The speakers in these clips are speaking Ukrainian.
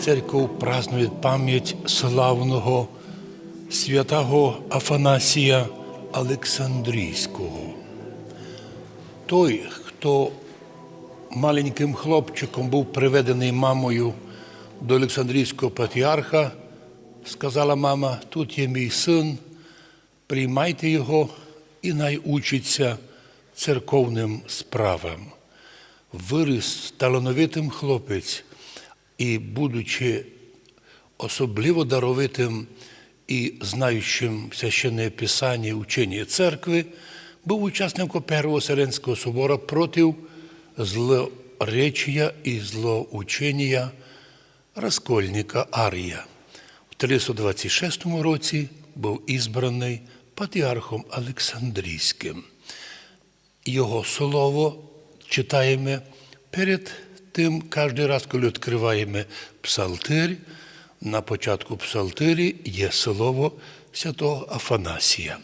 церков празднує пам'ять славного святого Афанасія Олександрійського. Той, хто маленьким хлопчиком був приведений мамою до Олександрійського патріарха, сказала мама: тут є мій син, приймайте його і най учиться церковним справам. Виріс талановитим хлопець і, будучи особливо даровитим і знаючим священне писання учення церкви, був учасником Першого Вселенського собора проти злоречія і злоучення розкольника Арія. У 326 році був ізбраний патріархом Олександрійським. Його слово читаємо перед тим, кожен раз, коли відкриваємо псалтир, на початку псалтирі є слово святого Афанасія.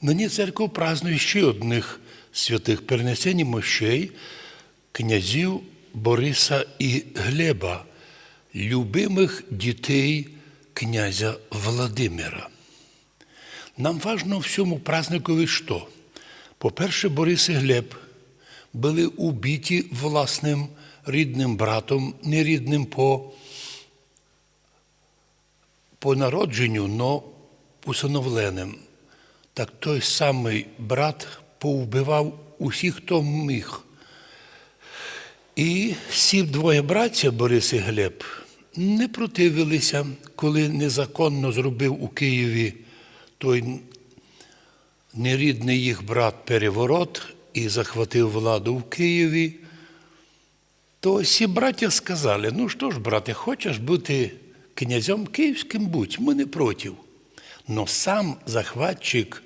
Нині церква празднує ще одних святих перенесень мощей князів Бориса і Глеба, любимих дітей князя Владимира. Нам важно в цьому праздникові що? По-перше, Борис і Глеб були убиті власним рідним братом, не рідним по, по народженню, но усиновленим. Так той самий брат повбивав усіх, хто міг. І ці двоє браття, Борис і Глеб, не противилися, коли незаконно зробив у Києві той нерідний їх брат переворот і захватив владу в Києві, то всі браття сказали: ну що ж, брате, хочеш бути князем київським, будь, ми не проти. Но сам захватчик,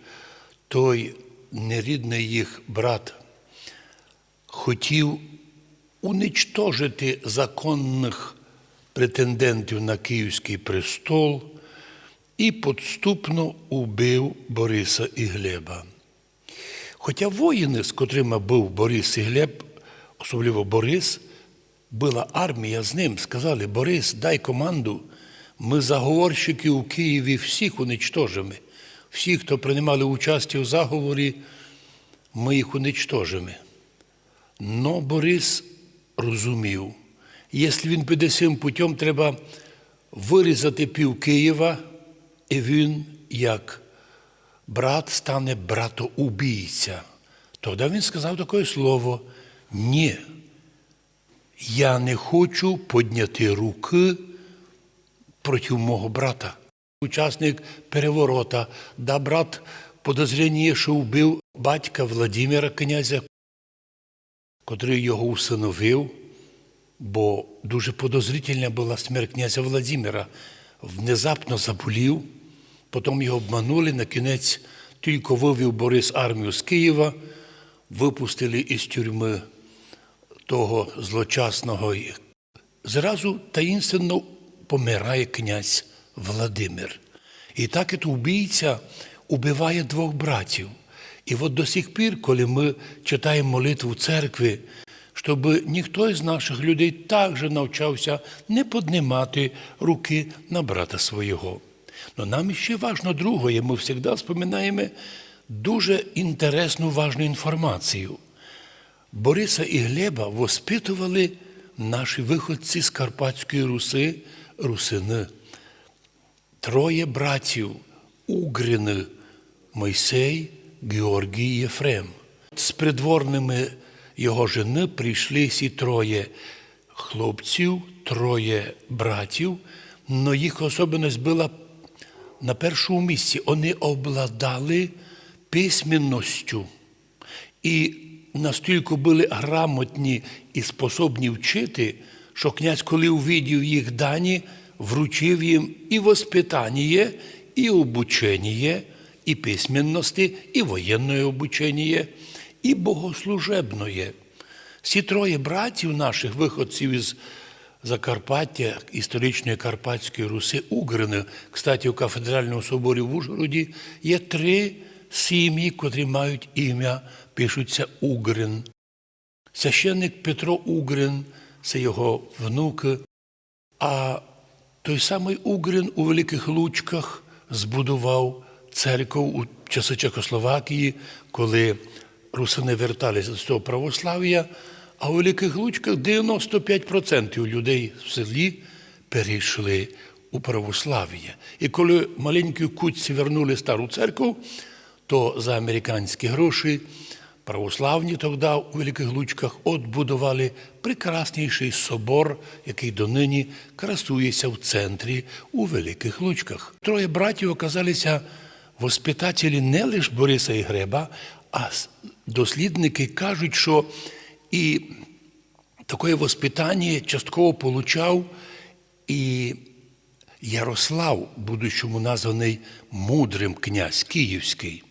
той нерідний їх брат, хотів уничтожити законних претендентів на Київський престол і підступно убив Бориса і Глеба. Хоча воїни, з котрими був Борис і Глеб, особливо Борис, була армія з ним, сказали, Борис, дай команду, ми заговорщики у Києві всіх уничтожимо. Всі, хто приймали участь у заговорі, ми їх уничтожимо. Но Борис розумів, якщо він піде цим путем, треба вирізати пів Києва, і він, як брат, стане братоубійця. Тоді він сказав таке слово: ні, я не хочу підняти руки проти мого брата. Учасник переворота, да брат подозріння, що вбив батька Владимира князя, котрий його усиновив, бо дуже подозрительна була смерть князя Владимира. Внезапно заболів, потім його обманули, на кінець тільки вивів Борис армію з Києва, випустили із тюрми того злочасного. Зразу таїнственно помирає князь Владимир. І так і убійця убиває двох братів. І от до сих пір, коли ми читаємо молитву церкви, щоб ніхто із наших людей також навчався не піднімати руки на брата свого. Но нам ще важно другое, ми завжди вспоминаємо дуже інтересну, важну інформацію. Бориса і Глеба воспитували наші виходці з Карпатської Руси, русини. Троє братів Угрини, Мойсей, Георгій і Єфрем. З придворними його жени прийшли всі троє хлопців, троє братів, але їх особливість була на першому місці. Вони обладали письменністю і настільки були грамотні і способні вчити, що князь, коли увидів їх дані, вручив їм і воспитання, і обучення, і письменності, і воєнне обучення, і богослужебне. Всі троє братів наших виходців із Закарпаття, історичної Карпатської Руси, Угрини, кстати, у кафедральному соборі в Ужгороді є три сім'ї, котрі мають ім'я, пишуться Угрин. Священник Петро Угрин, це його внук, А той самий Угрин у Великих Лучках збудував церкву у часи Чехословакії, коли русини верталися з цього православ'я, а у Великих Лучках 95% людей в селі перейшли у православ'я. І коли маленькі кутці вернули стару церкву, то за американські гроші православні тоді у Великих Лучках отбудували прекрасніший собор, який донині красується в центрі у Великих Лучках. Троє братів оказалися воспитателі не лише Бориса і Греба, а дослідники кажуть, що і таке воспитання частково получав і Ярослав, будучому названий мудрим князь Київський.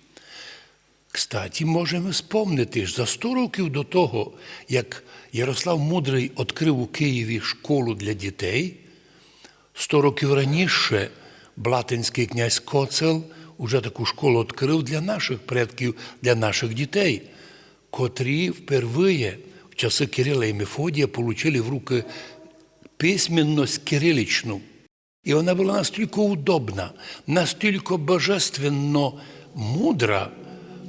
Кстаті, можемо спомнити за 100 років до того, як Ярослав Мудрий відкрив у Києві школу для дітей, 100 років раніше Блатинський князь Коцел уже таку школу відкрив для наших предків, для наших дітей, котрі впервые в часи Кирила і Мефодія получили в руки письменність кирилічну. І вона була настільки удобна, настільки божественно мудра,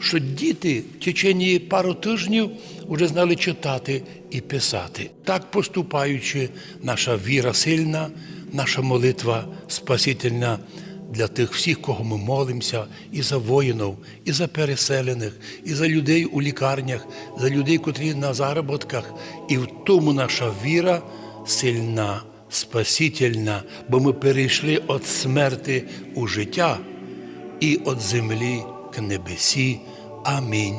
що діти в течение пару тижнів вже знали читати і писати. Так поступаючи, наша віра сильна, наша молитва спасительна для тих всіх, кого ми молимося, і за воїнів, і за переселених, і за людей у лікарнях, за людей, котрі на заробітках. І в тому наша віра сильна, спасительна, бо ми перейшли від смерти у життя і від землі небесі. Амінь.